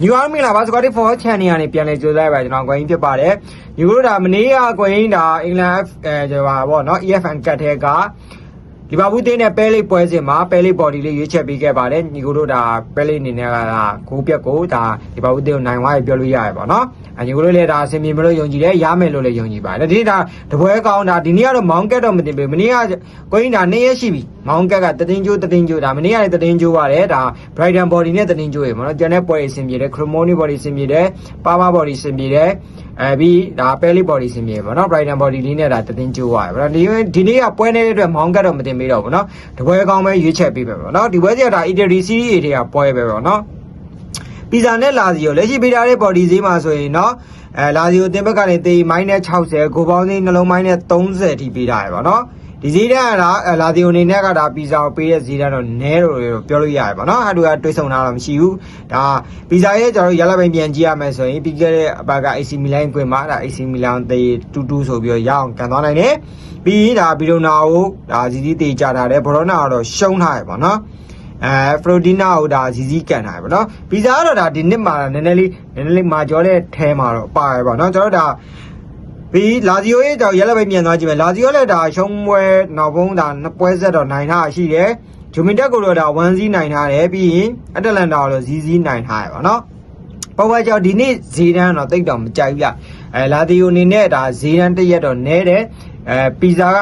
ညီအောင်မင်္ဂလာပါစကွာတီ4 channel ကနေပြန်လည်ကြိုးစားပါကျွန်တော်ကိုင်းဖြစ်ပါတယ်ညီတို့ဒါမနေ့ကကိုင်းဒါအင်္ဂလန်အဲကျွန်တော်ဗောနော် EFN ကတ်ထဲက လီဗာပူးတင်းနဲ့ပဲလိပ်ပွဲစဉ်မှာပဲလိပ် body လေးရွေးချက်ပေးခဲ့ပါတယ်ညီတို့ဒါပဲလိပ်အနေနဲ့ကဂိုးပြက်ကိုဒါလီဗာပူးတင်းကိုနိုင်သွားပြီပြောလို့ရရပါတော့နော်အညီတို့လည်းဒါအဆင်ပြေမလို့ယုံကြည်တယ်ရမယ်လို့လည်းယုံကြည်ပါတယ်ဒီဒါတပွဲကောင်းဒါဒီနေ့ကတော့မောင်းကက်တော့မတင်ဘူးမနေ့ကကိုင်းဒါနေ့ရက်ရှိပြီမောင်းကက်ကတတင်းကျိုးတတင်းကျိုးဒါမနေ့ကလည်းတတင်းကျိုးပါတယ်ဒါ Brighton body နဲ့တတင်းကျိုးရေပေါ့နော်ကျန်တဲ့ပွဲအဆင်ပြေတယ် Chromony body အဆင်ပြေတယ် Power body အဆင်ပြေတယ် အဲပြီးဒါ Pelly body အဆင်ပြေပေါ့နော် Brighton body လေးနဲ့ဒါတတင်းကျိုးရတယ်ပေါ့နော်ဒီဒီနေ့ကပွဲနေတဲ့အတွက်မောင်းကက်တော့မတင်ပေးတော့ဘူးနော်တပွဲကောင်းပဲရွေးချက်ပေးပဲပေါ့နော်ဒီပွဲစီကဒါ Italy series တွေကပွဲပဲပေါ့နော် ပီဇာနဲ့လာစီကိုလက်ရှိပေးထားတဲ့ body ဈေးမှာဆိုရင်เนาะအဲလာစီကိုတင်ဘက်ကနေတေး -60 ကိုပေါင်းသိန်းနှလုံးမိုင်းနဲ့30အထိပေးထားရပါเนาะ ဒီဈေးတန်းကတော့လာဒီယိုအနေနဲ့ကဒါပီဇာကိုပေးတဲ့ဈေးတန်းတော့နဲလို့ပြောလို့ရတယ်ပေါ့နော်ဟာတူကတွေးဆုံတာတော့မရှိဘူးဒါပီဇာရဲ့ကျွန်တော်ရလာပိုင်ပြန်ကြည့်ရမယ်ဆိုရင်ပြီးခဲ့တဲ့အပတ်က AC Milan ကွင်မှာဒါ AC Milan သေ2-2ဆိုပြီးတော့ရအောင်ကန်သွားနိုင်တယ်ပြီးဒါဘီရိုနာကိုဒါဇီဇီတေချတာတယ်ဘောရောနာကတော့ရှုံးထားရပေါ့နော်အဲဖရိုဒီနာကိုဒါဇီဇီကန်ထားရပေါ့နော်ပီဇာကတော့ဒါဒီနှစ်မှာနည်းနည်းလေးနည်းနည်းလေးမာကျော်တဲ့ထဲမှာတော့ပါရပေါ့နော်ကျွန်တော်တို့ဒါ ဘီလာဇီယိုရဲ့တော့ရက်လက်ပဲမြန်သွားကြည့်မယ်လာဇီယိုလည်းဒါရှုံးပွဲနောက်ဘုံဒါနှစ်ပွဲဆက်တော့နိုင်ထားရှိတယ်ဂျူမင်တက်ကိုတော့ဒါ1 0နိုင်ထားတယ်ပြီးရင်အတလန်တာကိုတော့ဇီဇီနိုင်ထားရပါတော့ပေါ်ပေါ်ကြောင့်ဒီနေ့ဈေးတန်းတော့တိတ်တော့မကြိုက်ဘူးပြအဲလာဒီယိုအနေနဲ့ဒါဈေးတန်းတစ်ရက်တော့နဲတယ်အဲပီဇာက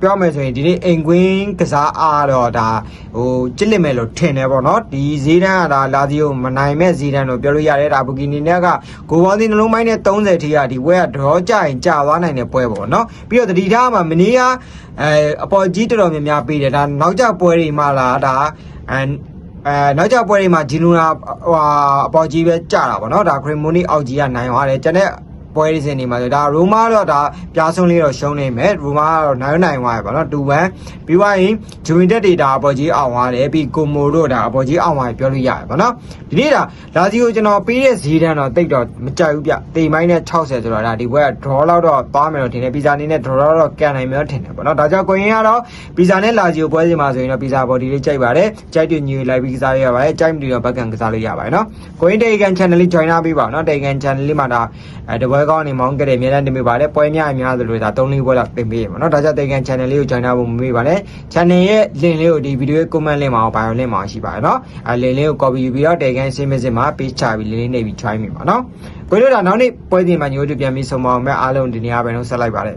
ပြောမယ်ဆိုရင်ဒီနေ့အိမ်ကွင်းကစားအားတော့ဒါဟိုကြစ်လစ်မယ်လို့ထင်တယ်ပေါ့နော်ဒီဈေးတန်းကဒါလာဒီယိုမနိုင်မဲ့ဈေးတန်းလို့ပြောလို့ရတယ်ဒါဘူကီနီနဲ့ကဂိုဘောင်းဒီနှလုံးမိုင်းနဲ့30ထိကဒီပွဲကဒေါကြရင်ကြာသွားနိုင်တဲ့ပွဲပေါ့နော်ပြီးတော့တတိထားမှာမနေ့ကအဲအပေါ်ကြီးတော်တော်များများပေးတယ်ဒါနောက်ကျပွဲတွေမှလာဒါအဲအဲနောက်ကျပွဲတွေမှာဂျီနူနာဟိုအပေါ်ကြီးပဲကြာတာပေါ့နော်ဒါခရီမိုနီအောက်ကြီးကနိုင်သွားတယ်ကျန်တဲ့ ပွဲရစဉ်နေမှာဆိုဒါရိုမာတော့ဒါပြားဆုံးလေးတော့ရှုံးနေမယ်ရိုမာကတော့နိုင်နိုင်သွားရပါတော့2-1ပြီးသွားရင်ဂျူဝင်တက်ဒေတာအပေါ်ကြီးအောင်သွားတယ်ပြီးကိုမိုတို့ဒါအပေါ်ကြီးအောင်သွားပြောလို့ရတယ်ဗောနော်ဒီနေ့ဒါလာစီကိုကျွန်တော်ပေးတဲ့ဈေးတန်းတော့တိတ်တော့မကြိုက်ဘူးဗျတိမ်မိုင်းနဲ့60ဆိုတော့ဒါဒီဘက်က draw လောက်တော့သွားမယ်လို့ထင်တယ်ပီဇာနေနဲ့ draw တော့ကန်နိုင်မယ်လို့ထင်တယ်ဗောနော်ဒါကြောင့်ကိုရင်ကတော့ပီဇာနဲ့လာစီကိုပွဲစဉ်မှာဆိုရင်တော့ပီဇာဘော်ဒီလေးကြိုက်ပါတယ်ကြိုက်တဲ့ညူလိုက်ပြီးကစားရရပါတယ်ကြိုက်မတူတော့ဘက်ကန်ကစားလို့ရပါတယ်နော်ကိုရင်တေကန် channel လေး join လာပေးပါနော်တေကန် channel လေးမှာဒါအဲတပွဲကောင်းနေမောင်းကြတယ်အများနဲ့တင်ပေးပါတယ်ပွဲများအများသလိုဒါ3လေးပွဲလောက်တင်ပေးရပါနော်ဒါကြောင့်တေကန် channel လေးကို join လာဖို့မမေ့ပါနဲ့ channel ရဲ့ link လေးကိုဒီ video ရဲ့ comment link မှာ bio link မှာရှိပါတယ်နော်အဲ link လေးကို copy ယူပြီးတော့တေကန် same message မှာ page ချပြီးလေးလေးနေပြီး join မိပါနော်ကိုတို့ဒါနောက်နေ့ပွဲစဉ်မှာညို့တို့ပြန်ပြီးဆုံးမအောင်မဲ့အားလုံးဒီနေ့အားပဲနှုတ်ဆက်လိုက်ပါတယ်